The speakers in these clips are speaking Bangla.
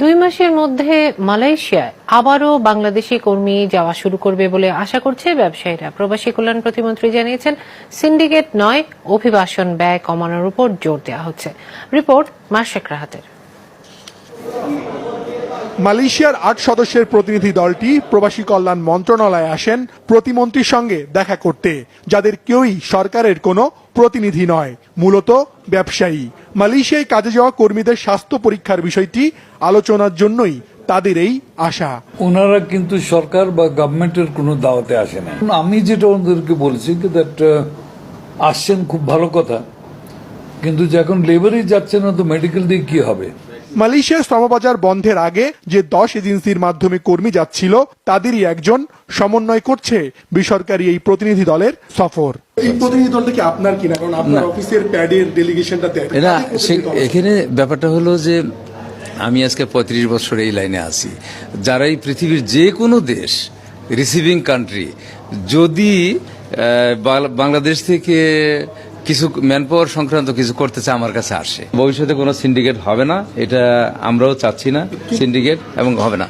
দুই মাসের মধ্যে মালয়েশিয়ায় আবারও বাংলাদেশি কর্মী যাওয়া শুরু করবে বলে আশা করছে ব্যবসায়ীরা। প্রবাসী কল্যাণ প্রতিমন্ত্রী জানিয়েছেন, সিন্ডিকেট নয়, অভিবাসন ব্যয় কমানোর উপর জোর দেওয়া হচ্ছে। রিপোর্ট মার্শেক রাহাতের। মালয়েশিয়ার আট সদস্যের প্রতিনিধি দলটি প্রবাসী কল্যাণ মন্ত্রণালয়ে আসেন প্রতিমন্ত্রীর সঙ্গে দেখা করতে, যাদের কেউই সরকারের কোনো প্রতিনিধি নয়, মূলত ব্যবসায়ী। মালয়েশিয়ায় কাজে যাওয়া কর্মীদের স্বাস্থ্য পরীক্ষার বিষয়টি আলোচনার জন্যই তাদের এই আশা। ওনারা কিন্তু সরকার বা গভর্নমেন্টের কোনো দাওয়াতে আসে না আমি যেটা ওনাদেরকে বলছি দ্যাট আসছেন খুব ভালো কথা। কিন্তু যখন লেবারই যাচ্ছে না তো মেডিকেল দিয়ে কি হবে? মালয়েশিয়ার শ্রমবাজার বন্ধের আগে যে দশ এজেন্সির মাধ্যমে কর্মী যাচ্ছিল তাদেরই একজন সমন্বয় করছে বেসরকারি এই প্রতিনিধি দলের সফর। এই প্রতিনিধি দলটা কি আপনার কিনা? কারণ আপনার অফিসের প্যাডের ডেলিগেশনটা না সে- এখানে ব্যাপারটা হলো যে আমি আজকে পঁয়ত্রিশ বছর এই লাইনে আছি। যারা এই পৃথিবীর যে কোনো দেশ রিসিভিং কান্ট্রি যদি বাংলাদেশ থেকে কিছু ম্যান পাওয়ার সংক্রান্ত কিছু করতে চায় আমার কাছে আসে। ভবিষ্যতে কোনো সিন্ডিকেট হবে না এটা আমরাও চাচ্ছি না সিন্ডিকেট এবং হবে না।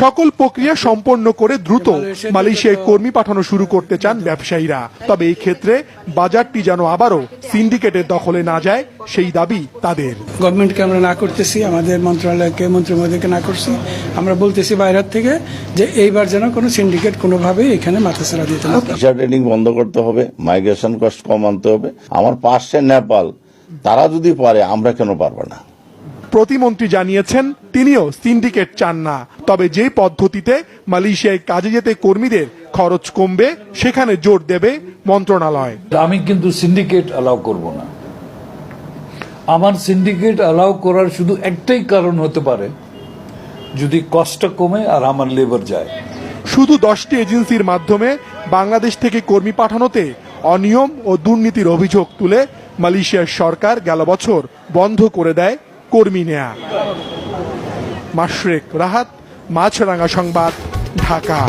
সকল প্রক্রিয়া সম্পন্ন করে দ্রুত মালয়েশিয়ায় কর্মী পাঠানো শুরু করতে চান ব্যবসায়ীরা। তবে এই ক্ষেত্রে বাজারটি যেন আবারও সিন্ডিকেটের দখলে না যায় সেই দাবি তাদের। গভর্নমেন্টকে আমরা না করতেছি আমাদের মন্ত্রণালয়কে মন্ত্রী মহোদয়কে না করছি। আমরা বলতেছি বাইরের থেকে যে এইবার যেন কোনো সিন্ডিকেট কোনোভাবেই এখানে মাথাছাড়া দিতে না ভিসা ট্রেনিং বন্ধ করতে হবে মাইগ্রেশন কস্ট কম আনতে হবে। আমার পাশে নেপাল তারা যদি পারে আমরা কেন পারব না? প্রতিমন্ত্রী জানিয়েছেন তিনিও সিন্ডিকেট চান না। তবে যে পদ্ধতিতে মালয়েশিয়ায় কাজে যেতে কর্মীদের খরচ কমবে সেখানে জোর দেবে মন্ত্রণালয়। আমি কিন্তু সিন্ডিকেট অ্যালাউ করব না। আমার সিন্ডিকেট অ্যালাউ করার শুধু একটাই কারণ হতে পারে যদি কষ্টটা কমে আর আমার লেবার যায়। শুধু দশটি এজেন্সির মাধ্যমে বাংলাদেশ থেকে কর্মী পাঠানোতে অনিয়ম ও দুর্নীতির অভিযোগ তুলে মালয়েশিয়ার সরকার গেল বছর বন্ধ করে দেয় কর্মী নেয়া। মাশরেক রাহাত মাছরাঙ্গা সংবাদ ঢাকা।